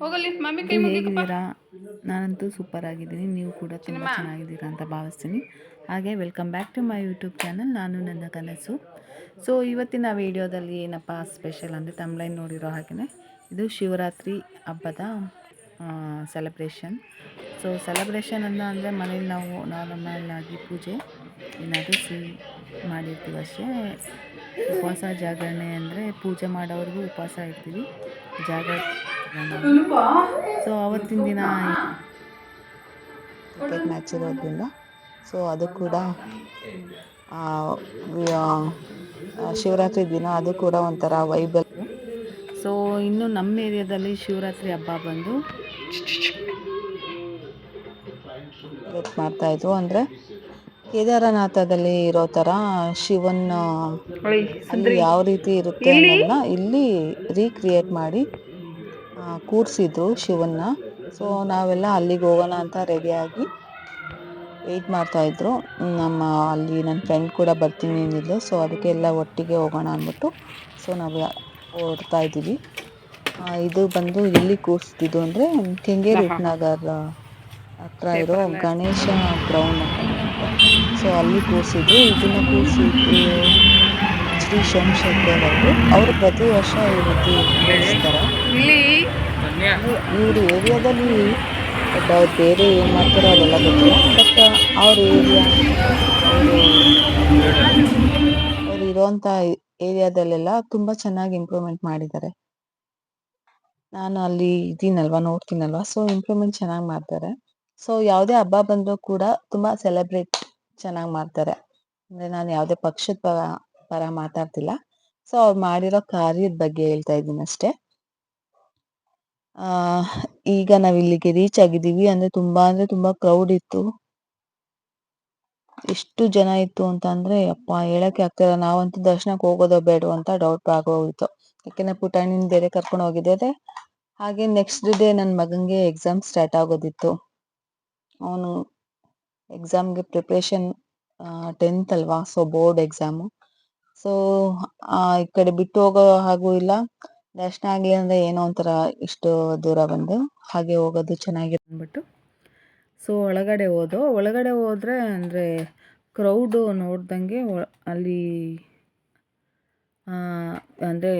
ಹೋಗಲ್ಲಿ mummy ಕೈ ಹೇಗಿದ್ದೀರಾ? ನಾನಂತೂ ಸೂಪರ್ ಆಗಿದ್ದೀನಿ. ನೀವು ಕೂಡ ತುಂಬ ಚೆನ್ನಾಗಿದ್ದೀರಾ ಅಂತ ಭಾವಿಸ್ತೀನಿ. ಹಾಗೆ welcome back to my YouTube channel ನಾನು ನನ್ನ ಕನಸು. ಸೊ ಇವತ್ತಿನ ವಿಡಿಯೋದಲ್ಲಿ ಏನಪ್ಪ ಸ್ಪೆಷಲ್ ಅಂದರೆ ತಮ್ಲೈನ್ ನೋಡಿರೋ ಹಾಗೆಯೇ ಇದು ಶಿವರಾತ್ರಿ ಹಬ್ಬದ ಸೆಲೆಬ್ರೇಷನ್ ಸೊ ಸೆಲೆಬ್ರೇಷನ್ ಅಂತ ಅಂದರೆ ಮನೇಲಿ ನಾವು ನಾರ್ಮಲ್ ಆಗಿ ಪೂಜೆ ಏನಾದರೂ ಸಿಹಿ ಮಾಡಿರ್ತೀವಿ ಅಷ್ಟೇ. ಉಪವಾಸ ಜಾಗರಣೆ ಅಂದರೆ ಪೂಜೆ ಮಾಡೋವ್ರಿಗೂ ಉಪವಾಸ ಇರ್ತೀವಿ. ಜಾಗ ಸೊ ಅವತ್ತಿನ ದಿನ ಕ್ರಿಕೆಟ್ ಮ್ಯಾಚ್ ಇರೋದ್ರಿಂದ ಸೊ ಅದು ಕೂಡ ಆ, ಶಿವರಾತ್ರಿ ದಿನ ಅದು ಕೂಡ ಒಂಥರ ವೈಬಲ್ ಸೊ ಇನ್ನು ನಮ್ಮ ಏರಿಯಾದಲ್ಲಿ ಶಿವರಾತ್ರಿ ಹಬ್ಬ ಬಂದು ಸೆಲೆಬ್ರೇಟ್ ಮಾಡ್ತಾ ಇದ್ರು ಅಂದರೆ ಕೇದಾರನಾಥದಲ್ಲಿ ಇರೋ ಥರ ಶಿವನ ಅಲ್ಲಿ ಯಾವ ರೀತಿ ಇರುತ್ತೆ ಅನ್ನೋದನ್ನ ಇಲ್ಲಿ ರೀಕ್ರಿಯೇಟ್ ಮಾಡಿ ಕೂರಿಸಿದ್ರು ಶಿವನ್ನ. ಸೊ ನಾವೆಲ್ಲ ಅಲ್ಲಿಗೆ ಹೋಗೋಣ ಅಂತ ರೆಡಿಯಾಗಿ ವೆಯ್ಟ್ ಮಾಡ್ತಾ ಇದ್ರು. ನಮ್ಮ ಅಲ್ಲಿ ನನ್ನ ಫ್ರೆಂಡ್ ಕೂಡ ಬರ್ತೀನಿ ಅಂದಿದ್ಲು. ಸೊ ಅದಕ್ಕೆ ಎಲ್ಲ ಒಟ್ಟಿಗೆ ಹೋಗೋಣ ಅಂದ್ಬಿಟ್ಟು. ಸೊ ನಾವು ಓಡ್ತಾ ಇದ್ದೀವಿ. ಇದು ಬಂದು ಎಲ್ಲಿ ಕೂರಿಸ್ತಿದ್ದು ಅಂದರೆ ಕೆಂಗೇರಿ ಉಪನಗರ ಹತ್ರ ಇರೋ ಗಣೇಶ ಗ್ರೌಂಡ್ ಅಂತ. ಸೊ ಅಲ್ಲಿ ಕೂರಿಸಿದ್ರು ಇದನ್ನು ಕೂರಿಸಿದ್ದು ಶ್ರೀ ಸೋಮಶೇಖರ್ ಅವರು. ಅವರು ಪ್ರತಿ ವರ್ಷ ಈ ರೀತಿ ಬೆಳೆಸ್ತಾರೆ ಇಲ್ಲಿ ಇವ್ರ ಏರಿಯಾದಲ್ಲಿ ಬಟ್ ಅವ್ರು ಬೇರೆ ಏನು ಮಾಡ್ತಾರೋ ಅದೆಲ್ಲ ಗೊತ್ತಿಲ್ಲ. ಬಟ್ ಅವ್ರ ಏರಿಯಾ ಅವರು ಇರೋಂಥ ಏರಿಯಾದಲ್ಲೆಲ್ಲ ತುಂಬ ಚೆನ್ನಾಗಿ ಇಂಪ್ರೂವ್ಮೆಂಟ್ ಮಾಡಿದ್ದಾರೆ. ನಾನು ಅಲ್ಲಿ ಇದ್ದೀನಲ್ವಾ ನೋಡ್ತೀನಲ್ವಾ? ಸೊ ಇಂಪ್ರೂವ್ಮೆಂಟ್ ಚೆನ್ನಾಗಿ ಮಾಡ್ತಾರೆ. ಸೊ ಯಾವುದೇ ಹಬ್ಬ ಬಂದರೂ ಕೂಡ ತುಂಬ ಸೆಲೆಬ್ರೇಟ್ ಚೆನ್ನಾಗಿ ಮಾಡ್ತಾರೆ. ಅಂದರೆ ನಾನು ಯಾವುದೇ ಪಕ್ಷದ ಪರ ಮಾತಾಡ್ತಿಲ್ಲ. ಸೊ ಅವ್ರು ಮಾಡಿರೋ ಕಾರ್ಯದ ಬಗ್ಗೆ ಹೇಳ್ತಾ ಇದ್ದೀನಿ ಅಷ್ಟೇ. ಆ, ಈಗ ನಾವ್ ಇಲ್ಲಿಗೆ ರೀಚ್ ಆಗಿದ್ದೀವಿ. ಅಂದ್ರೆ ತುಂಬಾ ಅಂದ್ರೆ ತುಂಬಾ ಕ್ರೌಡ್ ಇತ್ತು. ಎಷ್ಟು ಜನ ಇತ್ತು ಅಂತ ಅಂದ್ರೆ, ಅಪ್ಪ ಹೇಳಕ್ಕೆ ಆಗ್ತಿಲ್ಲ ನಾವಂತೂ ದರ್ಶನಕ್ಕೆ ಹೋಗೋದೋ ಬೇಡ ಅಂತ ಡೌಟ್ ಆಗೋಗಿತ್ತು ಯಾಕೆಂದ್ರೆ ಪುಟಾಣಿನ ಬೇರೆ ಕರ್ಕೊಂಡು ಹೋಗಿದ್ದಾರೆ ಹಾಗೆ ನೆಕ್ಸ್ಟ್ ಡೇ ನನ್ನ ಮಗನಿಗೆ ಎಕ್ಸಾಮ್ ಸ್ಟಾರ್ಟ್ ಆಗೋದಿತ್ತು. ಅವನು ಎಕ್ಸಾಮ್ಗೆ ಪ್ರಿಪ್ರೇಷನ್ ಟೆಂತ್ ಅಲ್ವಾ? ಸೊ ಬೋರ್ಡ್ ಎಕ್ಸಾಮು ಸೊ ಈ ಕಡೆ ಬಿಟ್ಟು ಹೋಗೋ ಹಾಗೂ ಇಲ್ಲ. ದರ್ಶನ ಆಗಲಿ ಅಂದ್ರೆ ಏನೋ ಒಂಥರ ಇಷ್ಟು ದೂರ ಬಂದು ಹಾಗೆ ಹೋಗೋದು ಚೆನ್ನಾಗಿದೆ ಅಂದ್ಬಿಟ್ಟು. ಸೊ ಒಳಗಡೆ ಹೋದೋ, ಒಳಗಡೆ ಹೋದ್ರೆ ಅಂದರೆ ಕ್ರೌಡು ನೋಡ್ದಂಗೆ ಅಲ್ಲಿ ಅಂದರೆ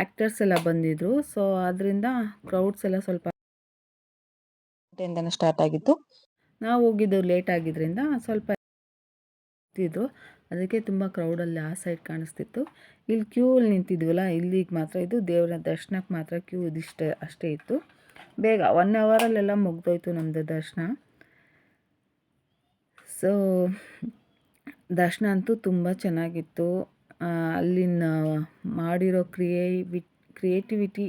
ಆ್ಯಕ್ಟರ್ಸ್ ಎಲ್ಲ ಬಂದಿದ್ರು. ಸೊ ಅದರಿಂದ ಕ್ರೌಡ್ಸ್ ಎಲ್ಲ ಸ್ವಲ್ಪ ಸ್ಟಾರ್ಟ್ ಆಗಿತ್ತು. ನಾವು ಹೋಗಿದ್ದು ಲೇಟ್ ಆಗಿದ್ರಿಂದ ಸ್ವಲ್ಪ ಇತ್ತು ಅದಕ್ಕೆ ತುಂಬ ಕ್ರೌಡಲ್ಲಿ ಆ ಸೈಡ್ ಕಾಣಿಸ್ತಿತ್ತು. ಇಲ್ಲಿ ಕ್ಯೂ ಅಲ್ಲಿ ನಿಂತಿದ್ವಲ್ಲ ಇಲ್ಲಿಗೆ ಮಾತ್ರ ಇದು, ದೇವರ ದರ್ಶನಕ್ಕೆ ಮಾತ್ರ ಕ್ಯೂ ಇದಿಷ್ಟೇ ಅಷ್ಟೇ ಇತ್ತು. ಬೇಗ ಒನ್ ಅವರಲ್ಲೆಲ್ಲ ಮುಗ್ದೋಯ್ತು ನಮ್ಮದು ದರ್ಶನ. ಸೊ ದರ್ಶನ ಅಂತೂ ತುಂಬ ಚೆನ್ನಾಗಿತ್ತು. ಅಲ್ಲಿನ ಮಾಡಿರೋ ಕ್ರಿಯೇವಿ ಕ್ರಿಯೇಟಿವಿಟಿ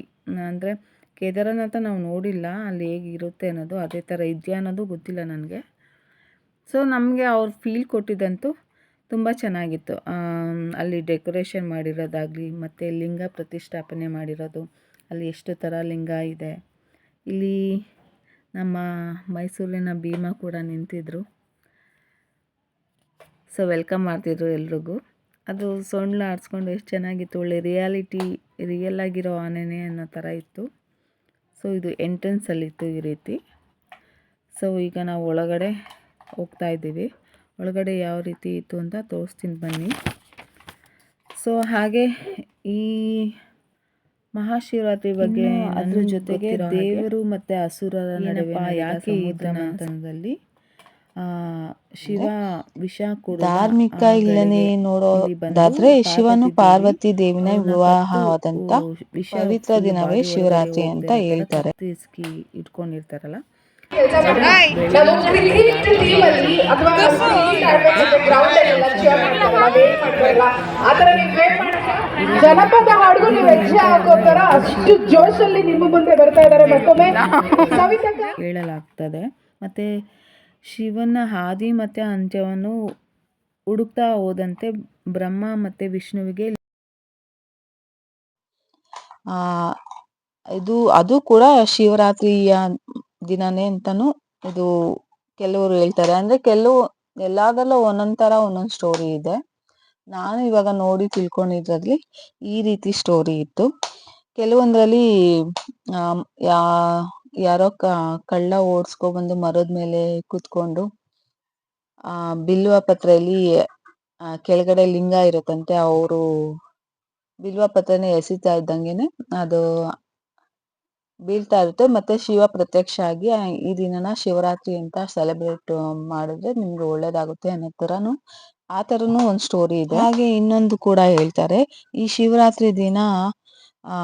ಅಂದರೆ ಕೇದಾರನಾಥ ನಾವು ನೋಡಿಲ್ಲ, ಅಲ್ಲಿ ಹೇಗಿರುತ್ತೆ ಅನ್ನೋದು, ಅದೇ ಥರ ಇದೆಯಾ ಅನ್ನೋದು ಗೊತ್ತಿಲ್ಲ ನನಗೆ. ಸೊ ನಮಗೆ ಅವ್ರು ಫೀಲ್ ಕೊಟ್ಟಿದ್ದಂತೂ ತುಂಬ ಚೆನ್ನಾಗಿತ್ತು. ಅಲ್ಲಿ ಡೆಕೋರೇಷನ್ ಮಾಡಿರೋದಾಗಲಿ, ಮತ್ತು ಲಿಂಗ ಪ್ರತಿಷ್ಠಾಪನೆ ಮಾಡಿರೋದು, ಅಲ್ಲಿ ಎಷ್ಟು ಥರ ಲಿಂಗ ಇದೆ. ಇಲ್ಲಿ ನಮ್ಮ ಮೈಸೂರಿನ ಭೀಮಾ ಕೂಡ ನಿಂತಿದ್ರು. ಸೊ ವೆಲ್ಕಮ್ ಮಾಡ್ತಿದ್ರು ಎಲ್ರಿಗೂ. ಅದು ಸೊಂಡ್ಲ ಆಡಿಸ್ಕೊಂಡು ಎಷ್ಟು ಚೆನ್ನಾಗಿತ್ತು. ಒಳ್ಳೆ ರಿಯಾಲಿಟಿ ರಿಯಲ್ ಆಗಿರೋ ಆನೆನೇ ಅನ್ನೋ ಥರ ಇತ್ತು. ಸೊ ಇದು ಎಂಟ್ರೆನ್ಸಲ್ಲಿತ್ತು ಈ ರೀತಿ. ಸೊ ಈಗ ನಾವು ಒಳಗಡೆ ಹೋಗ್ತಾ ಇದ್ದೀವಿ. ಒಳಗಡೆ ಯಾವ ರೀತಿ ಇತ್ತು ಅಂತ ತೋರಿಸ್ತೀನಿ ಬನ್ನಿ. ಸೊ ಹಾಗೆ ಈ ಮಹಾಶಿವರಾತ್ರಿ ಬಗ್ಗೆ ಅದ್ರ ಜೊತೆಗೆ ದೇವರು ಮತ್ತೆ ಅಸುರರ ನಡುವೆ ಯಾಕೆ ಆ ಶಿವ ವಿಷ ಕೂಡ ಧಾರ್ಮಿಕ ಇಲ್ಲನೆ ನೋಡೋ ನೋಡೋದಾದ್ರೆ ಶಿವನು ಪಾರ್ವತಿ ದೇವಿನ ವಿವಾಹ ಆದಂತ ಪವಿತ್ರ ದಿನವೇ ಶಿವರಾತ್ರಿ ಅಂತ ಹೇಳ್ತಾರೆ. ಇಟ್ಕೊಂಡಿರ್ತಾರಲ್ಲ. ಅಥವಾ ನೀವು ಜನಪದ ಹಾಡುಗೂ ನೀವು ಹೆಜ್ಜೆ ಹಾಕೋ ತರ ಅಷ್ಟು ಜೋಶಲ್ಲಿ ನಿಮ್ಮ ಮುಂದೆ ಬರ್ತಾ ಇದ್ದಾರೆ ಮತ್ತೊಮ್ಮೆ ಸವಿತಕ್ಕ ಹೇಳಲಾಗ್ತದೆ ಮತ್ತೆ ಶಿವನ ಹಾದಿ ಮತ್ತೆ ಅಂತ್ಯವನ್ನು ಹುಡುಕ್ತಾ ಹೋದಂತೆ ಬ್ರಹ್ಮ ಮತ್ತು ವಿಷ್ಣುವಿಗೆ ಇದು, ಅದು ಕೂಡ ಶಿವರಾತ್ರಿಯ ದಿನನೇ ಅಂತಾನು ಇದು ಕೆಲವರು ಹೇಳ್ತಾರೆ. ಅಂದ್ರೆ ಕೆಲವು ಎಲ್ಲದರಲ್ಲೂ ಒಂದೊಂದ್ ತರ ಒಂದೊಂದ್ ಸ್ಟೋರಿ ಇದೆ. ನಾನು ಇವಾಗ ನೋಡಿ ತಿಳ್ಕೊಂಡಿದ್ರಲ್ಲಿ ಈ ರೀತಿ ಸ್ಟೋರಿ ಇತ್ತು. ಕೆಲವೊಂದ್ರಲ್ಲಿ ಯಾ, ಯಾರೋ ಕ, ಕಳ್ಳ ಓಡಿಸ್ಕೊಬಂದು ಮರದ ಮೇಲೆ ಕೂತ್ಕೊಂಡು, ಆ, ಬಿಲ್ವ ಪತ್ರೆಯಲ್ಲಿ ಕೆಳಗಡೆ ಲಿಂಗ ಇರುತ್ತಂತೆ, ಅವರು ಬಿಲ್ವ ಪತ್ರನೇ ಎಸಿತಾ ಇದ್ದಂಗೆನೆ ಅದು ಬೀಳ್ತಾ ಇರುತ್ತೆ. ಮತ್ತೆ ಶಿವ ಪ್ರತ್ಯಕ್ಷ ಆಗಿ ಈ ದಿನನ ಶಿವರಾತ್ರಿ ಅಂತ ಸೆಲೆಬ್ರೇಟ್ ಮಾಡಿದ್ರೆ ನಿಮ್ಗೆ ಒಳ್ಳೇದಾಗುತ್ತೆ ಅನ್ನೋ ತರನು ಆ ತರನು ಒಂದು ಸ್ಟೋರಿ ಇದೆ. ಹಾಗೆ ಇನ್ನೊಂದು ಕೂಡ ಹೇಳ್ತಾರೆ. ಈ ಶಿವರಾತ್ರಿ ದಿನ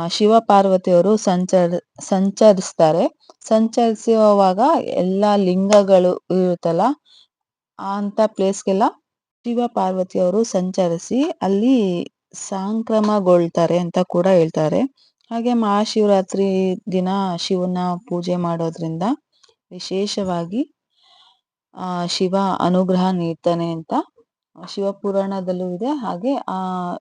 ಶಿವ ಪಾರ್ವತಿಯವರು ಸಂಚರ, ಸಂಚರಿಸ್ತಾರೆ. ಸಂಚರಿಸುವಾಗ ಎಲ್ಲಾ ಲಿಂಗಗಳು ಇರುತ್ತಲ್ಲ ಅಂತ ಪ್ಲೇಸ್ಗೆಲ್ಲ ಶಿವ ಪಾರ್ವತಿಯವರು ಸಂಚರಿಸಿ ಅಲ್ಲಿ ಸಾಂಕ್ರಮಗೊಳ್ತಾರೆ ಅಂತ ಕೂಡ ಹೇಳ್ತಾರೆ. ಹಾಗೆ ಮಹಾಶಿವರಾತ್ರಿ ದಿನ ಶಿವನ ಪೂಜೆ ಮಾಡೋದ್ರಿಂದ ವಿಶೇಷವಾಗಿ ಶಿವ ಅನುಗ್ರಹ ನೀಡ್ತಾನೆ ಅಂತ ಶಿವ ಪುರಾಣದಲ್ಲೂ ಇದೆ. ಹಾಗೆ, ಆ,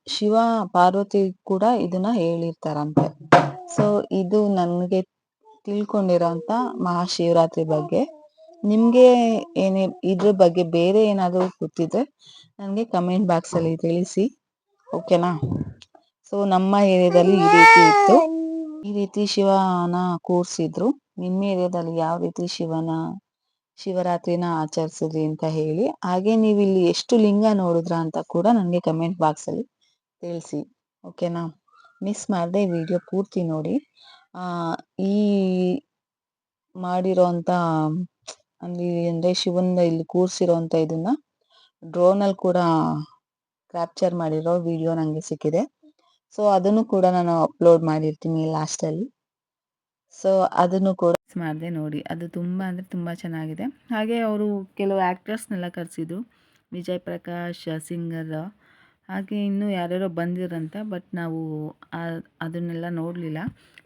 ಶಿವ ಪಾರ್ವತಿ ಕೂಡ ಇದನ್ನ ಹೇಳಿರ್ತಾರಂತೆ. ಸೊ ಇದು ನನಗೆ ತಿಳ್ಕೊಂಡಿರೋಂತ ಮಹಾಶಿವರಾತ್ರಿ ಬಗ್ಗೆ. ನಿಮ್ಗೆ ಏನೇ, ಇದ್ರ ಬಗ್ಗೆ ಬೇರೆ ಏನಾದರೂ ಗೊತ್ತಿದ್ರೆ ನನಗೆ ಕಮೆಂಟ್ ಬಾಕ್ಸ್ ಅಲ್ಲಿ ತಿಳಿಸಿ. ಓಕೆನಾ ಸೊ ನಮ್ಮ ಏರಿಯಾದಲ್ಲಿ ಈ ರೀತಿ ಇತ್ತು. ಈ ರೀತಿ ಶಿವನ ಕೂರಿಸಿದ್ರು ನಿಮ್ಮ ಏರಿಯಾದಲ್ಲಿ ಯಾವ ರೀತಿ ಶಿವನ ಶಿವರಾತ್ರಿನ ಆಚರಿಸಿದ್ರಿ ಅಂತ ಹೇಳಿ, ಹಾಗೆ ನೀವು ಇಲ್ಲಿ ಎಷ್ಟು ಲಿಂಗ ನೋಡಿದ್ರ ಅಂತ ಕೂಡ ನನಗೆ ಕಮೆಂಟ್ ಬಾಕ್ಸ್ ಅಲ್ಲಿ ತಿಳಿಸಿ. ಓಕೆನಾ ಮಿಸ್ ಮಾಡದೆ ವಿಡಿಯೋ ಪೂರ್ತಿ ನೋಡಿ. ಆ, ಈ ಮಾಡಿರೋಂತ ಅಲ್ಲಿ ಅಂದ್ರೆ ಶಿವನ ಇಲ್ಲಿ ಕೂರ್ಸಿರೋಂತ ಇದನ್ನ ಡ್ರೋನ್ ಅಲ್ಲಿ ಕೂಡ ಕ್ಯಾಪ್ಚರ್ ಮಾಡಿರೋ ವಿಡಿಯೋ ನಂಗೆ ಸಿಕ್ಕಿದೆ. ಸೊ ಅದನ್ನು ಕೂಡ ನಾನು ಅಪ್ಲೋಡ್ ಮಾಡಿರ್ತೀನಿ ಲಾಸ್ಟಲ್ಲಿ ಸೊ ಅದನ್ನು ಕೂಡ ಮಾಡಿದೆ ನೋಡಿ. ಅದು ತುಂಬ ಅಂದ್ರೆ ತುಂಬಾ ಚೆನ್ನಾಗಿದೆ. ಹಾಗೆ ಅವರು ಕೆಲವು ಆ್ಯಕ್ಟರ್ಸ್ನೆಲ್ಲ ಕರೆಸಿದ್ರು. ವಿಜಯ್ ಪ್ರಕಾಶ್, ಸಿಂಗರ್, ಹಾಗೆ ಇನ್ನೂ ಯಾರ್ಯಾರೋ ಬಂದಿರಂತೆ ಬಟ್ ನಾವು ಅದನ್ನೆಲ್ಲ ನೋಡಲಿಲ್ಲ.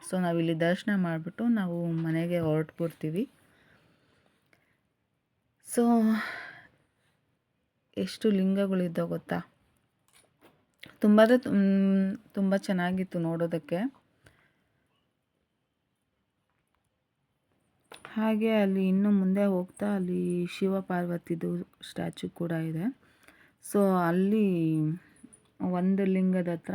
ಸೊ ನಾವಿಲ್ಲಿ ದರ್ಶನ ಮಾಡಿಬಿಟ್ಟು ನಾವು ಮನೆಗೆ ಹೊರಟ್ಬಿಡ್ತೀವಿ. ಸೊ ಎಷ್ಟು ಲಿಂಗಗಳಿದ್ದೋ ಗೊತ್ತಾ? ತುಂಬ ತುಂಬ ಚೆನ್ನಾಗಿತ್ತು ನೋಡೋದಕ್ಕೆ. ಹಾಗೆ ಅಲ್ಲಿ ಇನ್ನು ಮುಂದೆ ಹೋಗ್ತಾ ಅಲ್ಲಿ ಶಿವ ಪಾರ್ವತಿದು ಸ್ಟ್ಯಾಚು ಕೂಡ ಇದೆ. ಸೊ ಅಲ್ಲಿ ಒಂದು ಲಿಂಗದ ಹತ್ರ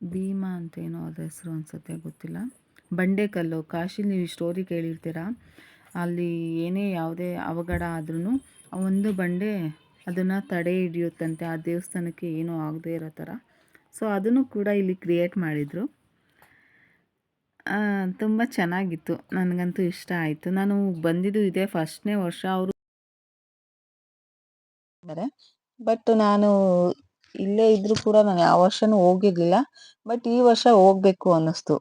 ಭೀಮ ಅಂತ ಏನೋ ಅದ್ರ ಹೆಸರು ಅನ್ಸುತ್ತೆ ಗೊತ್ತಿಲ್ಲ. ಬಂಡೆಕಲ್ಲು, ಕಾಶಿ ನೀವು ಸ್ಟೋರಿ ಕೇಳಿರ್ತೀರ? ಅಲ್ಲಿ ಏನೇ ಯಾವುದೇ ಅವಘಡ ಆದ್ರೂ ಒಂದು ಬಂಡೆ ಅದನ್ನು ತಡೆ ಹಿಡಿಯುತ್ತಂತೆ, ಆ ದೇವಸ್ಥಾನಕ್ಕೆ ಏನೂ ಆಗದೇ ಇರೋ ಥರ. ಸೊ ಅದನ್ನು ಕೂಡ ಇಲ್ಲಿ ಕ್ರಿಯೇಟ್ ಮಾಡಿದರು. ತುಂಬ ಚೆನ್ನಾಗಿತ್ತು. ನನಗಂತೂ ಇಷ್ಟ ಆಯಿತು. ನಾನು ಬಂದಿದ್ದು ಇದೇ ಫಸ್ಟ್ನೇ ವರ್ಷ. ಅವರು ಬಟ್ ನಾನು ಇಲ್ಲೇ ಇದ್ರೂ ಕೂಡ ನಾನು ಯಾವ ವರ್ಷನೂ ಹೋಗಿರ್ಲಿಲ್ಲ. ಬಟ್ ಈ ವರ್ಷ ಹೋಗ್ಬೇಕು ಅನ್ನಿಸ್ತು.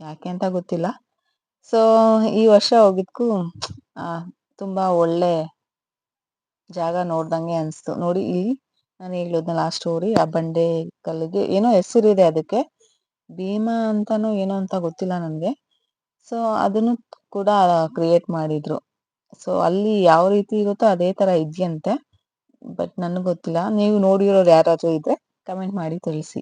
ಯಾಕೆ ಅಂತ ಗೊತ್ತಿಲ್ಲ. ಸೊ ಈ ವರ್ಷ ಹೋಗಿದ್ಕು ತುಂಬಾ ಒಳ್ಳೆ ಜಾಗ ನೋಡ್ದಂಗೆ ಅನ್ಸ್ತು. ನೋಡಿ ಇಲ್ಲಿ ನಾನು ಹೇಳಿದ್ನಲ್ಲ ಆ ಸ್ಟೋರಿ ಆ ಬಂಡೆ ಕಲ್ಲಿಗೆ ಏನೋ ಹೆಸರಿದೆ ಅದಕ್ಕೆ. ಭೀಮಾ ಅಂತಾನೋ ಏನೋ ಅಂತ ಗೊತ್ತಿಲ್ಲ ನನಗೆ. ಸೊ ಅದನ್ನು ಕೂಡ ಕ್ರಿಯೇಟ್ ಮಾಡಿದ್ರು. ಸೊ ಅಲ್ಲಿ ಯಾವ ರೀತಿ ಇರುತ್ತೋ ಅದೇ ತರ ಇದೆಯಂತೆ. ಬಟ್ ನನಗೆ ಗೊತ್ತಿಲ್ಲ. ನೀವು ನೋಡಿರೋರು ಯಾರಾದ್ರೂ ಇದ್ರೆ ಕಮೆಂಟ್ ಮಾಡಿ ತಿಳಿಸಿ.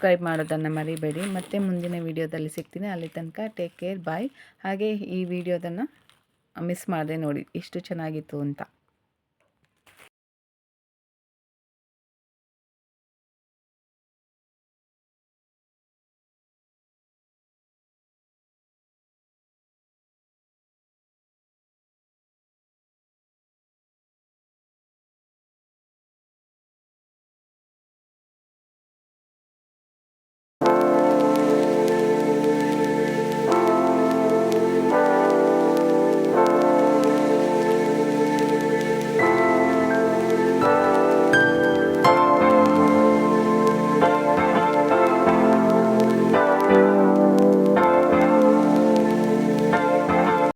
ಸಬ್ಸ್ಕ್ರೈಬ್ ಮಾಡೋದನ್ನು ಮರಿಬೇಡಿ. ಮತ್ತೆ ಮುಂದಿನ ವಿಡಿಯೋದಲ್ಲಿ ಸಿಗ್ತೀನಿ. ಅಲ್ಲಿ ತನಕ ಟೇಕ್ ಕೇರ್ ಬಾಯ್ ಹಾಗೆ ಈ ವಿಡಿಯೋದನ್ನು ಮಿಸ್ ಮಾಡದೆ ನೋಡಿ. ಇಷ್ಟು ಚೆನ್ನಾಗಿತ್ತು ಅಂತ.